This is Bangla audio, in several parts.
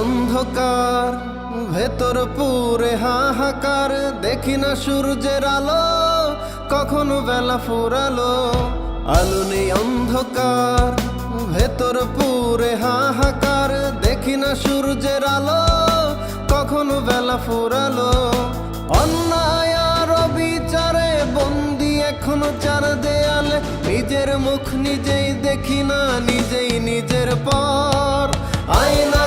অন্ধকার, ভেতর পুরে হাহাকার, দেখি না সূর্যের আলো, কখনো বেলা ফুরালো। আলো নেই অন্ধকার, ভেতর পুরে হাহাকার, দেখি না সূর্যের আলো, কখনো বেলা ফুরালো। অন্যায় আর বিচারে বন্দি এখনও চার দেয়ালে, নিজের মুখ নিজেই দেখি না, নিজেই নিজের পর। আয়না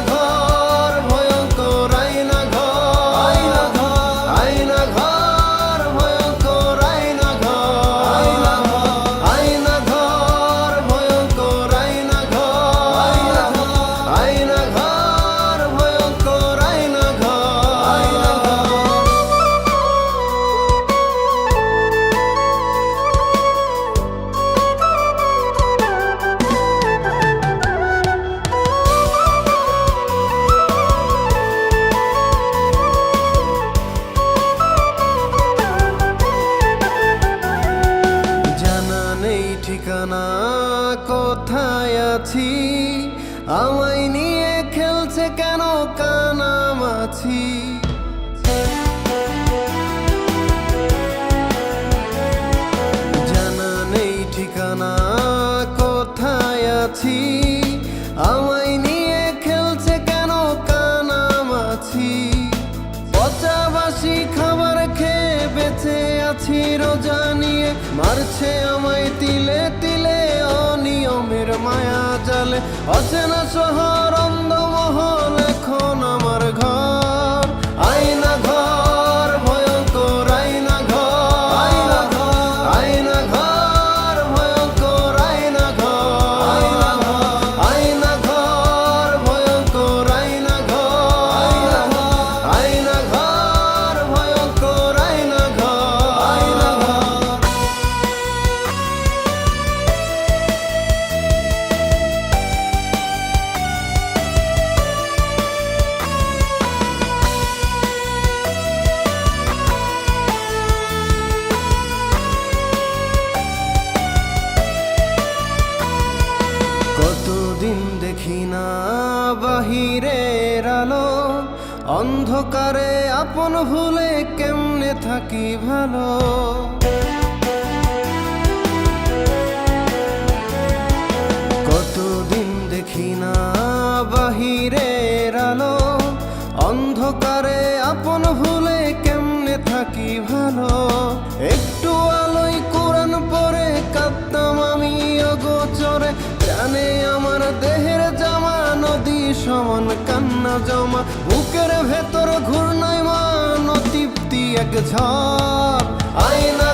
আছি। আমায় নিয়ে খেলছে কেন কানামাছি? জানা নেই ঠিকানা, কোথায় আছি? আমায় নিয়ে খেলছে কেন পচাবাসি খাবার খেয়ে বেঁচে আছি, রোজা নিয়ে মারছে আমায় তিলে তিলে। অনিয়মের মায়া জালে অচেনা শহর বাহিরের আলো, অন্ধকারে আপন ভুলে কেমনে থাকি ভালো? কতদিন দেখি না বাহিরের আলো, অন্ধকারে আপন ভুলে কেমনে থাকি ভালো? একটু সমান কান্না জমা বুকের ভেতর ঘূর্ণায় মান তৃপ্তি এক ঝড়। আয়না